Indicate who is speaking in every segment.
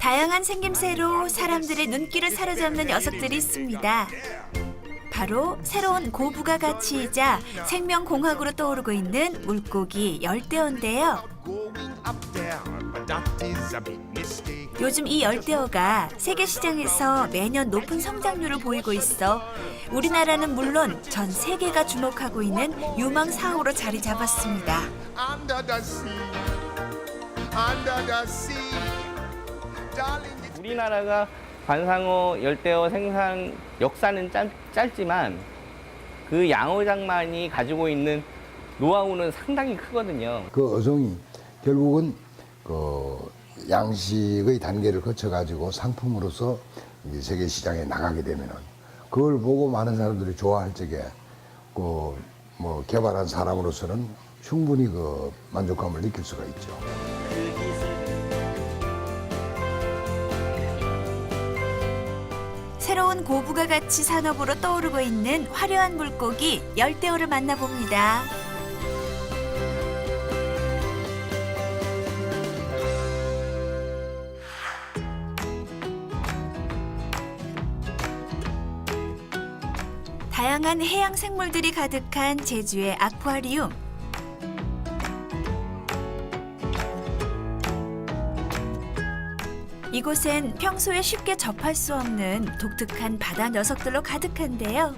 Speaker 1: 다양한 생김새로 사람들의 눈길을 사로잡는 녀석들이 있습니다. 바로 새로운 고부가 가치이자 생명공학으로 떠오르고 있는 물고기 열대어인데요. 요즘 이 열대어가 세계 시장에서 매년 높은 성장률을 보이고 있어 우리나라는 물론 전 세계가 주목하고 있는 유망 사호로 자리 잡았습니다.
Speaker 2: Under the sea, under the sea, darling. It's
Speaker 3: 우리나라가 관상어 열대어 생산 역사는 짧, 짧지만 그 양어장만이 가지고 있는 노하우는 상당히 크거든요.
Speaker 4: 그 어종이 결국은 그 양식의 단계를 거쳐 가지고 상품으로서 이제 세계 시장에 나가게 되면은 그걸 보고 많은 사람들이 좋아할 적에 그 뭐 개발한 사람으로서는 충분히 그 만족감을 느낄 수가 있죠.
Speaker 1: 새로운 고부가 가치 산업으로 떠오르고 있는 화려한 물고기 열대어를 만나봅니다. 다양한 해양 생물들이 가득한 제주의 아쿠아리움. 이곳엔 평소에 쉽게 접할 수 없는 독특한 바다 녀석들로 가득한데요.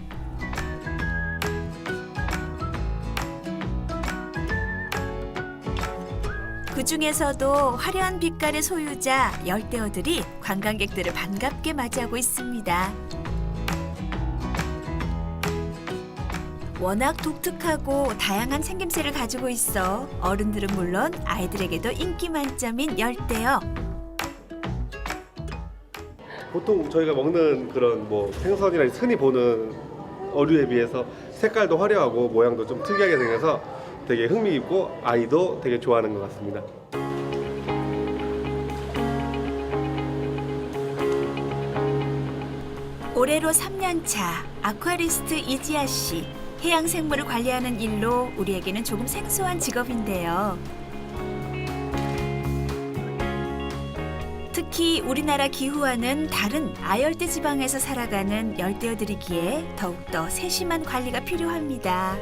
Speaker 1: 그 중에서도 화려한 빛깔의 소유자 열대어들이 관광객들을 반갑게 맞이하고 있습니다. 워낙 독특하고 다양한 생김새를 가지고 있어 어른들은 물론 아이들에게도 인기 만점인 열대어.
Speaker 5: 보통 저희가 먹는 그런 뭐 생선이나 흔히 보는 어류에 비해서 색깔도 화려하고 모양도 좀 특이하게 생겨서 되게 흥미있고 아이도 되게 좋아하는 것 같습니다.
Speaker 1: 올해로 3년 차 아쿠아리스트 이지아 씨. 해양 생물을 관리하는 일로 우리에게는 조금 생소한 직업인데요. 특히 우리나라 기후와는 다른 아열대 지방에서 살아가는 열대어들이기에 더욱더 세심한 관리가 필요합니다.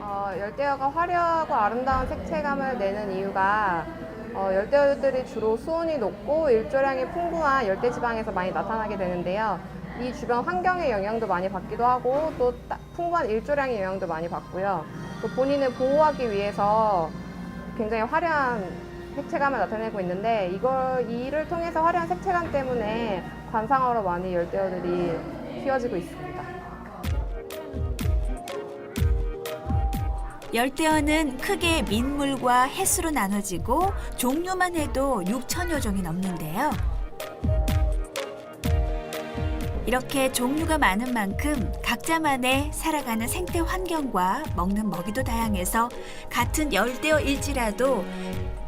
Speaker 6: 어, 열대어가 화려하고 아름다운 색채감을 내는 이유가 어, 열대어들이 주로 수온이 높고 일조량이 풍부한 열대 지방에서 많이 나타나게 되는데요. 이 주변 환경의 영향도 많이 받기도 하고 또 따- 풍부한 일조량의 영향도 많이 받고요. 또 본인을 보호하기 위해서 굉장히 화려한 색채감을 나타내고 있는데 이걸 이를 통해서 화려한 색채감 때문에 관상어로 많이 열대어들이 키워지고 있습니다.
Speaker 1: 열대어는 크게 민물과 해수로 나눠지고 종류만 해도 6천여 종이 넘는데요. 이렇게 종류가 많은 만큼 각자만의 살아가는 생태 환경과 먹는 먹이도 다양해서 같은 열대어일지라도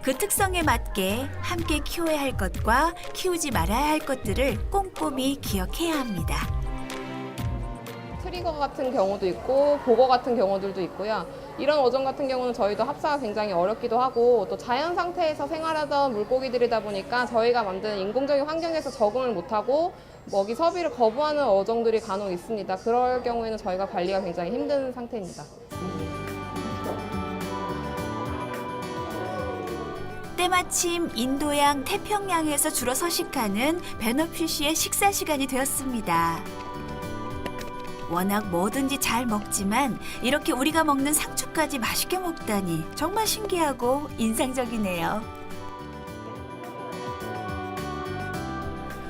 Speaker 1: 그 특성에 맞게 함께 키워야 할 것과 키우지 말아야 할 것들을 꼼꼼히 기억해야 합니다.
Speaker 6: 트리거 같은 경우도 있고 보거 같은 경우들도 있고요. 이런 어종 같은 경우는 저희도 합사가 굉장히 어렵기도 하고 또 자연 상태에서 생활하던 물고기들이다 보니까 저희가 만든 인공적인 환경에서 적응을 못하고 먹이 섭외를 거부하는 어종들이 간혹 있습니다. 그럴 경우에는 저희가 관리가 굉장히 힘든 상태입니다.
Speaker 1: 때마침 인도양 태평양에서 주로 서식하는 베너피쉬의 식사 시간이 되었습니다. 워낙 뭐든지 잘 먹지만 이렇게 우리가 먹는 상추까지 맛있게 먹다니 정말 신기하고 인상적이네요.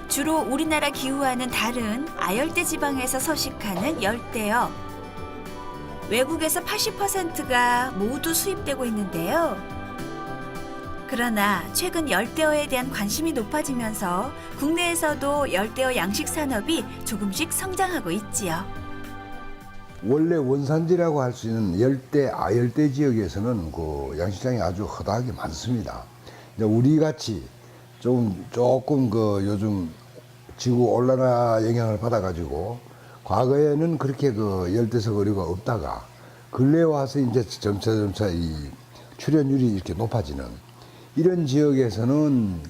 Speaker 1: 주로 우리나라 기후와는 다른 아열대 지방에서 서식하는 열대어. 외국에서 80%가 모두 수입되고 있는데요. 그러나 최근 열대어에 대한 관심이 높아지면서 국내에서도 열대어 양식 산업이 조금씩 성장하고 있지요.
Speaker 4: 원래 원산지라고 할 수 있는 열대, 아열대 지역에서는 그 양식장이 아주 허다하게 많습니다. 이제 우리 같이 좀 조금 그 요즘 지구 온난화 영향을 받아가지고 과거에는 그렇게 그 열대석 어류가 없다가 근래 와서 이제 점차 점차 이 출현율이 이렇게 높아지는 이런 지역에서는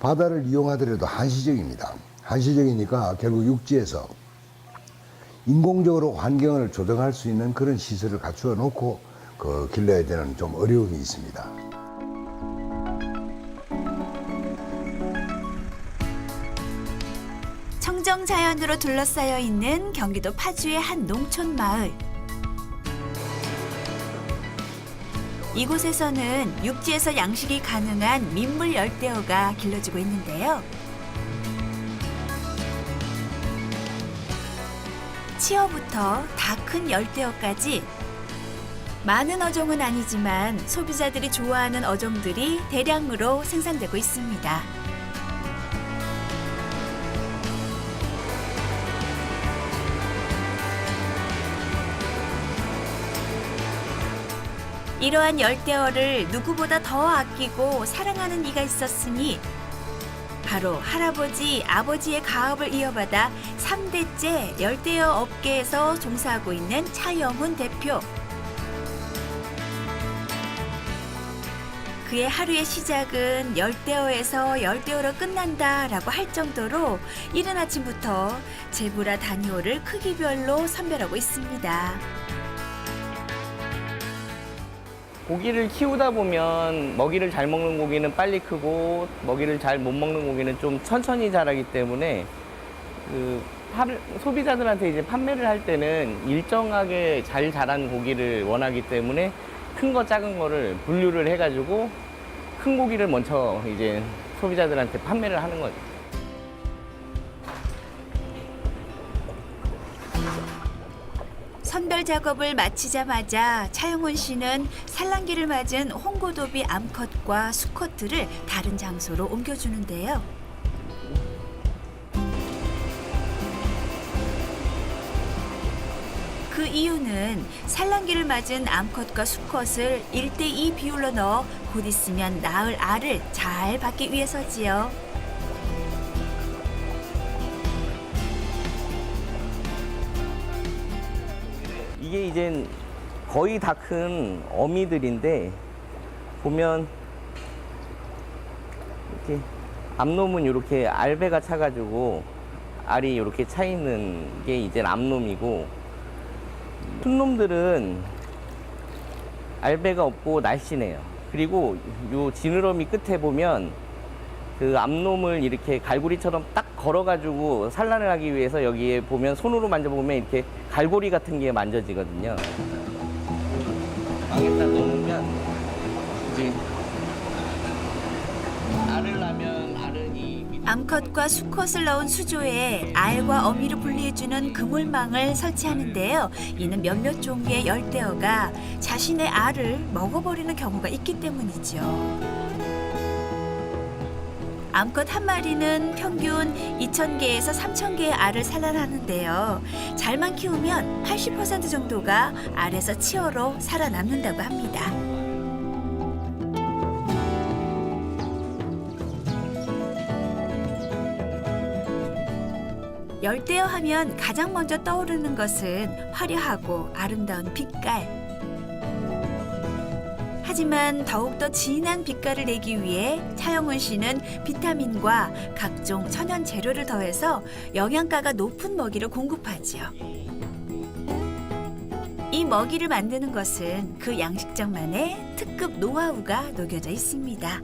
Speaker 4: 바다를 이용하더라도 한시적입니다. 한시적이니까 결국 육지에서 인공적으로 환경을 조정할 수 있는 그런 시설을 갖추어 놓고 그 길러야 되는 좀 어려움이 있습니다.
Speaker 1: 청정 자연으로 둘러싸여 있는 경기도 파주의 한 농촌 마을. 이곳에서는 육지에서 양식이 가능한 민물 열대어가 길러지고 있는데요. 치어부터 다 큰 열대어까지 많은 어종은 아니지만 소비자들이 좋아하는 어종들이 대량으로 생산되고 있습니다. 이러한 열대어를 누구보다 더 아끼고 사랑하는 이가 있었으니 바로 할아버지, 아버지의 가업을 이어받아 3대째 열대어 업계에서 종사하고 있는 차영훈 대표. 그의 하루의 시작은 열대어에서 열대어로 끝난다라고 할 정도로 이른 아침부터 제브라 다니오를 크기별로 선별하고 있습니다.
Speaker 3: 고기를 키우다 보면 먹이를 잘 먹는 고기는 빨리 크고 먹이를 잘 못 먹는 고기는 좀 천천히 자라기 때문에 그 팔- 소비자들한테 이제 판매를 할 때는 일정하게 잘 자란 고기를 원하기 때문에 큰 거 작은 거를 분류를 해가지고 큰 고기를 먼저 이제 소비자들한테 판매를 하는 거죠.
Speaker 1: 선별 작업을 마치자마자 차영훈 씨는 산란기를 맞은 홍고도비 암컷과 수컷들을 다른 장소로 옮겨주는데요. 그 이유는 산란기를 맞은 암컷과 수컷을 1대2 비율로 넣어 곧 있으면 낳을 알을 잘 받기 위해서지요.
Speaker 3: 이게 이제 거의 다 큰 어미들인데 보면 이렇게 암놈은 이렇게 알배가 차가지고 알이 이렇게 차 있는 게 이제 암놈이고 순놈들은 알배가 없고 날씬해요. 그리고 요 지느러미 끝에 보면 그 암놈을 이렇게 갈고리처럼 딱 걸어가지고 산란을 하기 위해서 여기에 보면 손으로 만져보면 이렇게 갈고리 같은 게 만져지거든요. 망에다 넣으면 이제 알을 낳으면 알은 이 밑에
Speaker 1: 암컷과 수컷을 넣은 수조에 알과 어미를 분리해주는 그물망을 설치하는데요. 이는 몇몇 종류의 열대어가 자신의 알을 먹어버리는 경우가 있기 때문이죠. 암컷 한 마리는 평균 2,000개에서 3,000개의 알을 산란하는데요. 잘만 키우면 80% 정도가 알에서 치어로 살아남는다고 합니다. 열대어 하면 가장 먼저 떠오르는 것은 화려하고 아름다운 빛깔. 하지만 더욱더 진한 빛깔을 내기 위해 차영훈 씨는 비타민과 각종 천연 재료를 더해서 영양가가 높은 먹이를 공급하지요. 이 먹이를 만드는 것은 그 양식장만의 특급 노하우가 녹여져 있습니다.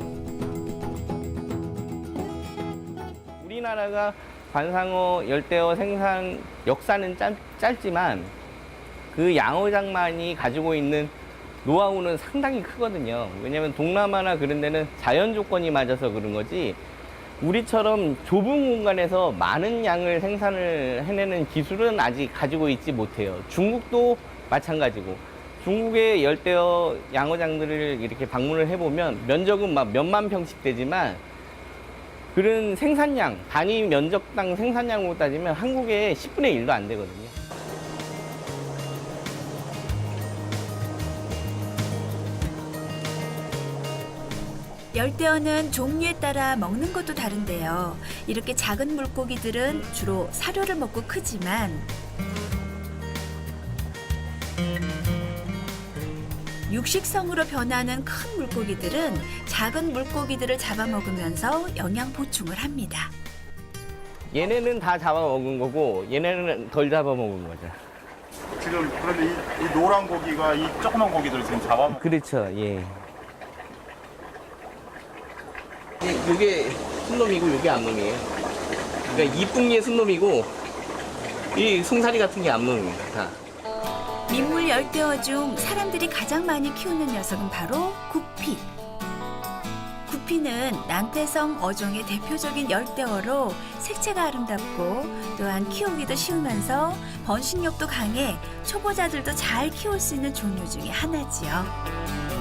Speaker 3: 우리나라가 관상어 열대어 생산 역사는 짧, 짧지만 그 양어장만이 가지고 있는 노하우는 상당히 크거든요. 왜냐하면 동남아나 그런 데는 자연 조건이 맞아서 그런 거지 우리처럼 좁은 공간에서 많은 양을 생산을 해내는 기술은 아직 가지고 있지 못해요. 중국도 마찬가지고 중국의 열대어 양어장들을 이렇게 방문을 해보면 면적은 막 몇만 평씩 되지만 그런 생산량, 단위 면적당 생산량으로 따지면 한국의 10분의 1도 안 되거든요.
Speaker 1: 열대어는 종류에 따라 먹는 것도 다른데요. 이렇게 작은 물고기들은 주로 사료를 먹고 크지만 육식성으로 변하는 큰 물고기들은 작은 물고기들을 잡아먹으면서 영양 보충을 합니다.
Speaker 3: 얘네는 다 잡아먹은 거고 얘네는 덜 잡아먹은 거죠.
Speaker 7: 지금 그런데 이, 이 노란 고기가 이 조그만 고기들 지금 잡아.
Speaker 3: 그렇죠. 예. 이게 순놈이고 이게 암놈이에요. 그러니까 이쁜 게 순놈이고 이 송사리 같은 게 암놈입니다. 다.
Speaker 1: 민물 열대어 중 사람들이 가장 많이 키우는 녀석은 바로 구피. 구피는 난태성 어종의 대표적인 열대어로 색채가 아름답고 또한 키우기도 쉬우면서 번식력도 강해 초보자들도 잘 키울 수 있는 종류 중에 하나지요.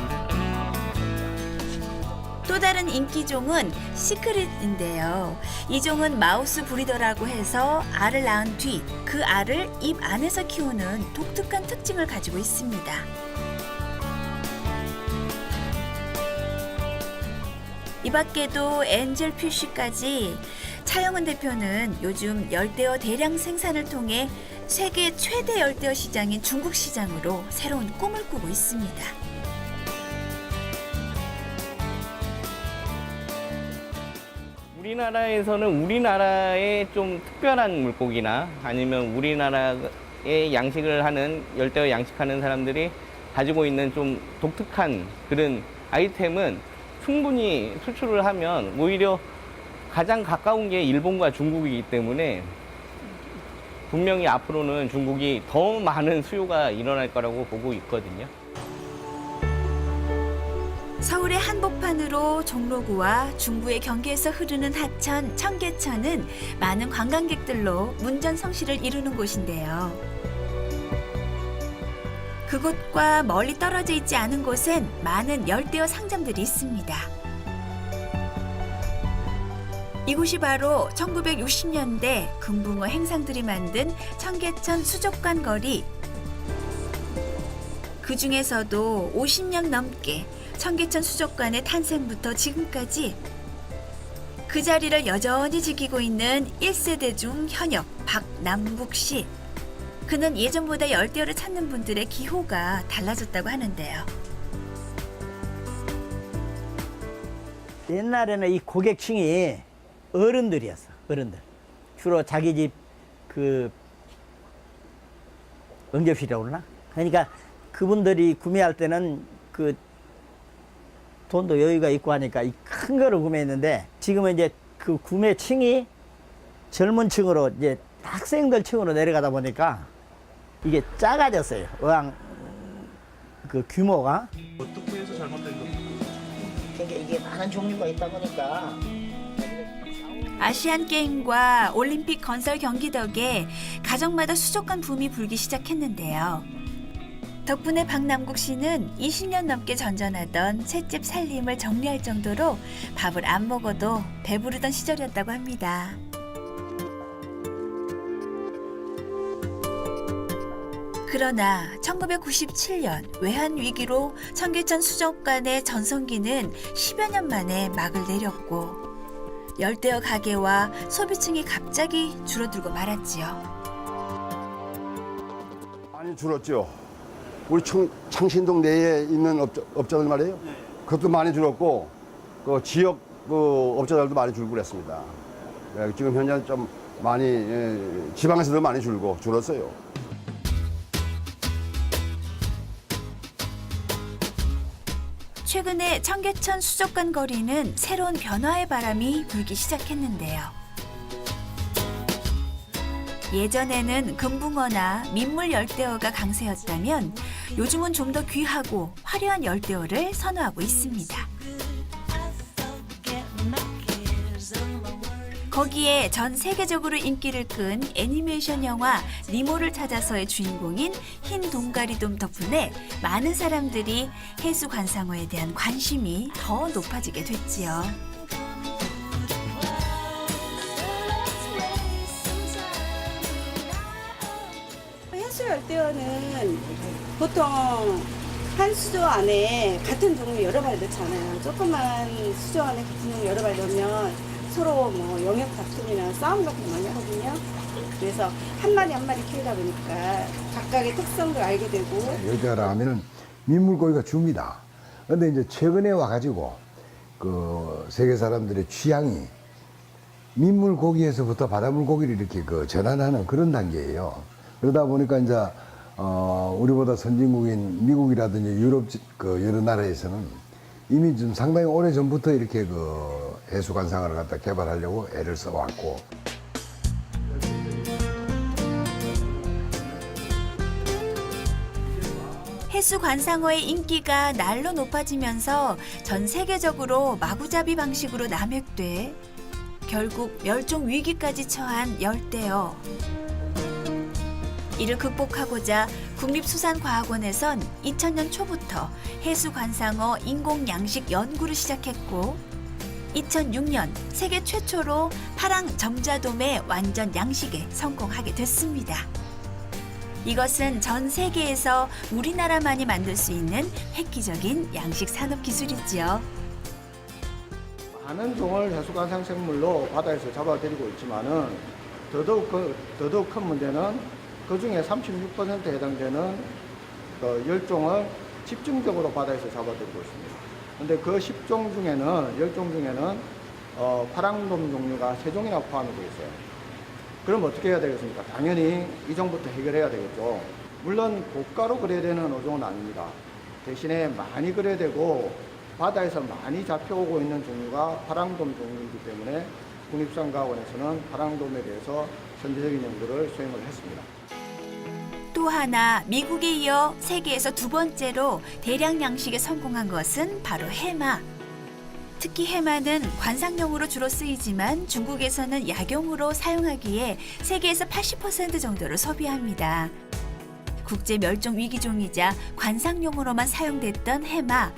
Speaker 1: 또 다른 인기종은 시크릿인데요. 이 종은 마우스 브리더라고 해서 알을 낳은 뒤 그 알을 입 안에서 키우는 독특한 특징을 가지고 있습니다. 이 밖에도 엔젤 피쉬까지 차영은 대표는 요즘 열대어 대량 생산을 통해 세계 최대 열대어 시장인 중국 시장으로 새로운 꿈을 꾸고 있습니다.
Speaker 3: 우리나라에서는 우리나라의 좀 특별한 물고기나 아니면 우리나라의 양식을 하는 열대어 양식하는 사람들이 가지고 있는 좀 독특한 그런 아이템은 충분히 수출을 하면 오히려 가장 가까운 게 일본과 중국이기 때문에 분명히 앞으로는 중국이 더 많은 수요가 일어날 거라고 보고 있거든요.
Speaker 1: 서울의 한복판으로 종로구와 중부의 경계에서 흐르는 하천, 청계천은 많은 관광객들로 문전성시를 이루는 곳인데요. 그곳과 멀리 떨어져 있지 않은 곳엔 많은 열대어 상점들이 있습니다. 이곳이 바로 1960년대 금붕어 행상들이 만든 청계천 수족관 거리 그 중에서도 50년 넘게 청계천 수족관의 탄생부터 지금까지 그 자리를 여전히 지키고 있는 1세대 중 현역 박남국 씨. 그는 예전보다 열대어를 찾는 분들의 기호가 달라졌다고 하는데요.
Speaker 8: 옛날에는 이 고객층이 어른들이었어. 어른들. 주로 자기 집그 응접실이라고 그러나? 그러니까 그분들이 구매할 때는 그 돈도 여유가 있고 하니까 이 큰 거를 구매했는데 지금은 이제 그 구매층이 젊은 층으로 이제 학생들 층으로 내려가다 보니까 이게 작아졌어요. 어항 그 규모가.
Speaker 7: 어떻게 해서 잘못된 거?
Speaker 8: 그러니까 이게 많은 종류가 있다 보니까
Speaker 1: 아시안 게임과 올림픽 건설 경기 덕에 가정마다 수족관 붐이 불기 시작했는데요. 덕분에 박남국 씨는 20년 넘게 전전하던 셋집 살림을 정리할 정도로 밥을 안 먹어도 배부르던 시절이었다고 합니다. 그러나 1997년 외환 위기로 청계천 수족관의 전성기는 10여 년 만에 막을 내렸고 열대어 가게와 소비층이 갑자기 줄어들고 말았지요.
Speaker 9: 많이 줄었죠. 우리 청, 창신동 내에 있는 업자, 업자들 말이에요. 그것도 많이 줄었고, 그 지역 그 업자들도 많이 줄고 그랬습니다. 예, 지금 현재 좀 많이, 예, 지방에서도 많이 줄고 줄었어요.
Speaker 1: 최근에 청계천 수족관 거리는 새로운 변화의 바람이 불기 시작했는데요. 예전에는 금붕어나 민물 열대어가 강세였다면 요즘은 좀 더 귀하고 화려한 열대어를 선호하고 있습니다. 거기에 전 세계적으로 인기를 끈 애니메이션 영화 니모를 찾아서의 주인공인 흰 동가리돔 덕분에 많은 사람들이 해수 관상어에 대한 관심이 더 높아지게 됐지요.
Speaker 10: 열대어는 보통 한 수조 안에 같은 종류 여러 마리 넣잖아요. 조그만 수조 안에 같은 종류 여러 마리 넣으면 서로 뭐 영역 다툼이나 싸움 같은 거 많이 하거든요. 그래서 한 마리 한 마리 키우다 보니까 각각의 특성도 알게 되고
Speaker 4: 열대어라 하면은 민물고기가 줍니다. 근데 이제 최근에 와가지고 그 세계 사람들의 취향이 민물고기에서부터 바닷물고기를 이렇게 그 전환하는 그런 단계예요. 그러다 보니까 이제 어 우리보다 선진국인 미국이라든지 유럽 지- 그 여러 나라에서는 이미 좀 상당히 오래 전부터 이렇게 그 해수 관상을 갖다 개발하려고 애를 써왔고
Speaker 1: 해수 관상어의 인기가 날로 높아지면서 전 세계적으로 마구잡이 방식으로 남획돼 결국 멸종 위기까지 처한 열대어. 이를 극복하고자 국립수산과학원에선 2000년 초부터 해수 관상어 인공 양식 연구를 시작했고 2006년 세계 최초로 파랑 점자돔의 완전 양식에 성공하게 됐습니다. 이것은 전 세계에서 우리나라만이 만들 수 있는 획기적인 양식 산업 기술이지요.
Speaker 11: 많은 종을 해수관상 생물로 바다에서 잡아들이고 있지만은 더더욱 그, 더더욱 큰 문제는 그 중에 36%에 해당되는 그 열종을 집중적으로 바다에서 잡아들이고 있습니다. 근데 그 10종 중에는 10종 중에는 어, 파랑돔 종류가 3종이나 포함이 되어 있어요. 그럼 어떻게 해야 되겠습니까? 당연히 이 종부터 해결해야 되겠죠. 물론 고가로 그래야 되는 어종은 아닙니다. 대신에 많이 그래야 되고 바다에서 많이 잡혀오고 있는 종류가 파랑돔 종류이기 때문에 국립수산과학원에서는 파랑돔에 대해서 선제적인 연구를 수행을 했습니다.
Speaker 1: 또 하나 미국에 이어 세계에서 두 번째로 대량 양식에 성공한 것은 바로 해마. 특히 해마는 관상용으로 주로 쓰이지만 중국에서는 약용으로 사용하기에 세계에서 80% 정도를 소비합니다. 국제 멸종 위기종이자 관상용으로만 사용됐던 해마.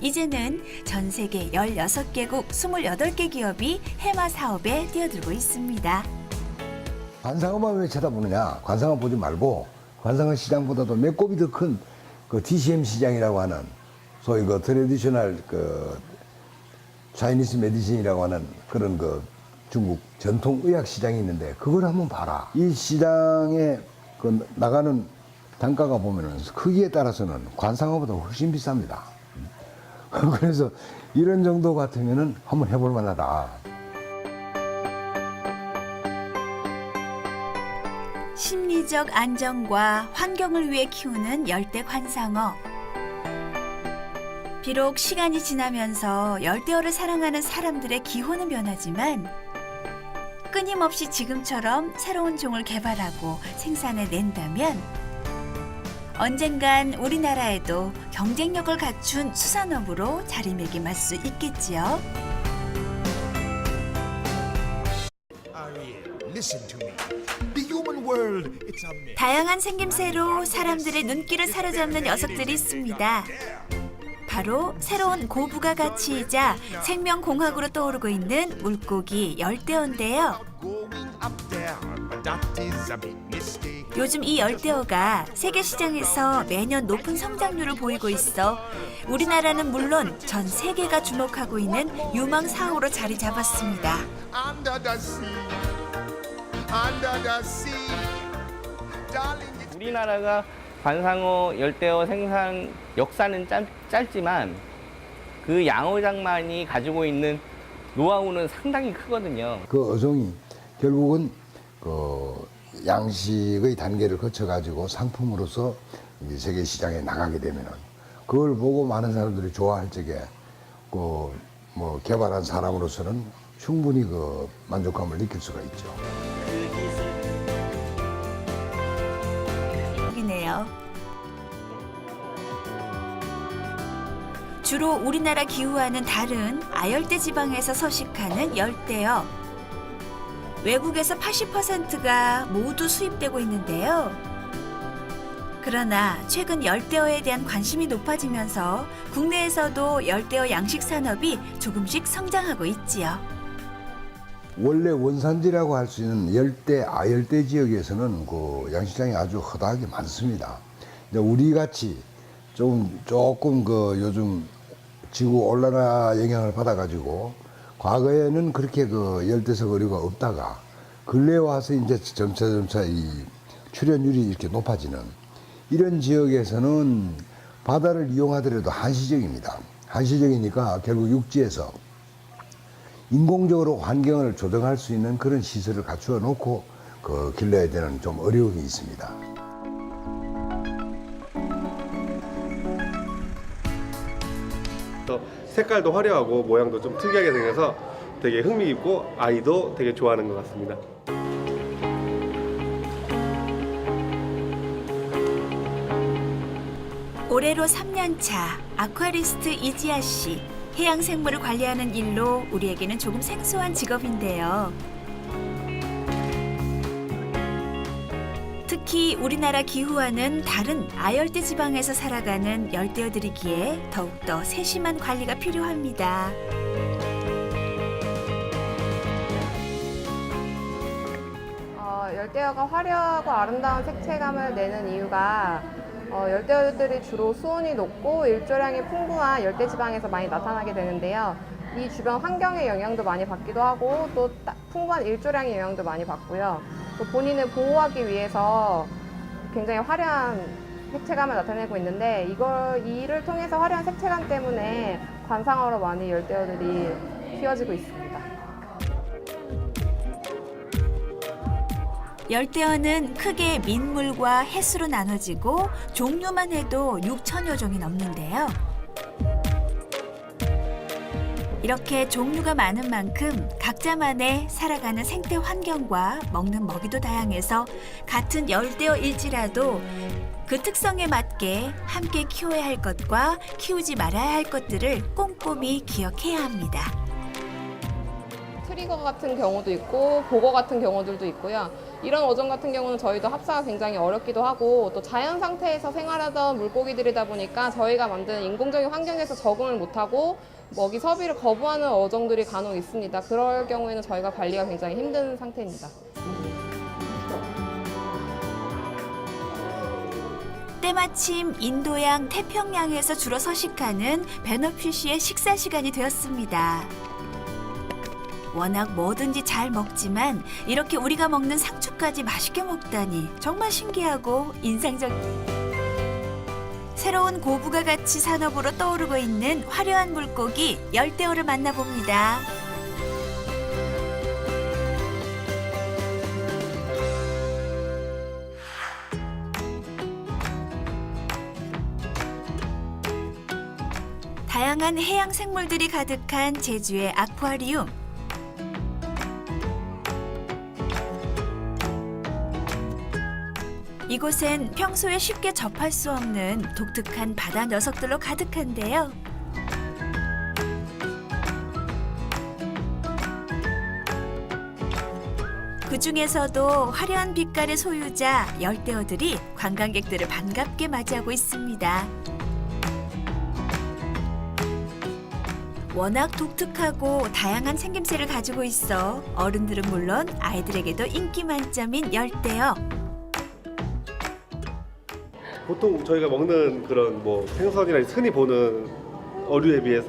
Speaker 1: 이제는 전 세계 16개국 28개 기업이 해마 사업에 뛰어들고 있습니다.
Speaker 4: 관상어만 왜 쳐다보느냐? 관상어 보지 말고 관상어 시장보다도 몇 곱이 더 큰 그 DCM 시장이라고 하는 소위 그 트레디셔널 그 차이니스 메디신이라고 하는 그런 그 중국 전통 의학 시장이 있는데 그걸 한번 봐라. 이 시장에 그 나가는 단가가 보면은 크기에 따라서는 관상어보다 훨씬 비쌉니다. 그래서 이런 정도 같으면은 한번 해볼 만하다.
Speaker 1: 심리적 안정과 환경을 위해 키우는 열대 관상어. 비록 시간이 지나면서 열대어를 사랑하는 사람들의 기호는 변하지만 끊임없이 지금처럼 새로운 종을 개발하고 생산해 낸다면 언젠간 우리나라에도 경쟁력을 갖춘 수산업으로 자리매김할 수 있겠지요.
Speaker 2: Listen to me.
Speaker 1: 다양한 생김새로 사람들의 눈길을 사로잡는 녀석들이 있습니다. 바로 새로운 고부가 가치이자 생명공학으로 떠오르고 있는 물고기 열대어인데요. 요즘 이 열대어가 세계 시장에서 매년 높은 성장률을 보이고 있어 우리나라는 물론 전 세계가 주목하고 있는 유망 사호로 자리 잡았습니다.
Speaker 3: 우리나라가 관상어 열대어 생산 역사는 짧, 짧지만 그 양어장만이 가지고 있는 노하우는 상당히 크거든요.
Speaker 4: 그 어종이 결국은 그 양식의 단계를 거쳐 가지고 상품으로서 이제 세계 시장에 나가게 되면은 그걸 보고 많은 사람들이 좋아할 적에 그 뭐 개발한 사람으로서는 충분히 그 만족감을 느낄 수가 있죠.
Speaker 1: 이네요. 주로 우리나라 기후와는 다른 아열대 지방에서 서식하는 열대어. 외국에서 80%가 모두 수입되고 있는데요. 그러나 최근 열대어에 대한 관심이 높아지면서 국내에서도 열대어 양식 산업이 조금씩 성장하고 있지요.
Speaker 4: 원래 원산지라고 할 수 있는 열대, 아열대 지역에서는 그 양식장이 아주 허다하게 많습니다. 근데 우리 같이 좀 조금 그 요즘 지구 온난화 영향을 받아가지고 과거에는 그렇게 그 열대석 어류가 없다가 근래 와서 이제 점차 점차 이 출현율이 이렇게 높아지는 이런 지역에서는 바다를 이용하더라도 한시적입니다. 한시적이니까 결국 육지에서 인공적으로 환경을 조정할 수 있는 그런 시설을 갖추어 놓고 그 길러야 되는 좀 어려움이 있습니다.
Speaker 5: 또 색깔도 화려하고 모양도 좀 특이하게 생겨서 되게 흥미있고 아이도 되게 좋아하는 것 같습니다.
Speaker 1: 올해로 3년 차 아쿠아리스트 이지아 씨. 해양 생물을 관리하는 일로 우리에게는 조금 생소한 직업인데요. 특히 우리나라 기후와는 다른 아열대 지방에서 살아가는 열대어들이기에 더욱더 세심한 관리가 필요합니다.
Speaker 6: 어, 열대어가 화려하고 아름다운 색채감을 내는 이유가 어, 열대어들이 주로 수온이 높고 일조량이 풍부한 열대 지방에서 많이 나타나게 되는데요. 이 주변 환경의 영향도 많이 받기도 하고 또 따- 풍부한 일조량의 영향도 많이 받고요. 또 본인을 보호하기 위해서 굉장히 화려한 색채감을 나타내고 있는데 이걸 이를 통해서 화려한 색채감 때문에 관상어로 많이 열대어들이 키워지고 있습니다.
Speaker 1: 열대어는 크게 민물과 해수로 나눠지고 종류만 해도 6천여 종이 넘는데요. 이렇게 종류가 많은 만큼 각자만의 살아가는 생태 환경과 먹는 먹이도 다양해서 같은 열대어일지라도 그 특성에 맞게 함께 키워야 할 것과 키우지 말아야 할 것들을 꼼꼼히 기억해야 합니다.
Speaker 6: 트리거 같은 경우도 있고 보거 같은 경우들도 있고요. 이런 어종 같은 경우는 저희도 합사가 굉장히 어렵기도 하고 또 자연 상태에서 생활하던 물고기들이다 보니까 저희가 만든 인공적인 환경에서 적응을 못하고 먹이 섭외를 거부하는 어종들이 간혹 있습니다. 그럴 경우에는 저희가 관리가 굉장히 힘든 상태입니다.
Speaker 1: 때마침 인도양 태평양에서 주로 서식하는 베너피쉬의 식사 시간이 되었습니다. 워낙 뭐든지 잘 먹지만 이렇게 우리가 먹는 상추까지 맛있게 먹다니 정말 신기하고 인상적. 새로운 고부가 가치 산업으로 떠오르고 있는 화려한 물고기 열대어를 만나봅니다. 다양한 해양 생물들이 가득한 제주의 아쿠아리움. 이곳엔 평소에 쉽게 접할 수 없는 독특한 바다 녀석들로 가득한데요. 그 중에서도 화려한 빛깔의 소유자 열대어들이 관광객들을 반갑게 맞이하고 있습니다. 워낙 독특하고 다양한 생김새를 가지고 있어 어른들은 물론 아이들에게도 인기 만점인 열대어.
Speaker 5: 보통 저희가 먹는 그런 뭐 생선이나 흔히 보는 어류에 비해서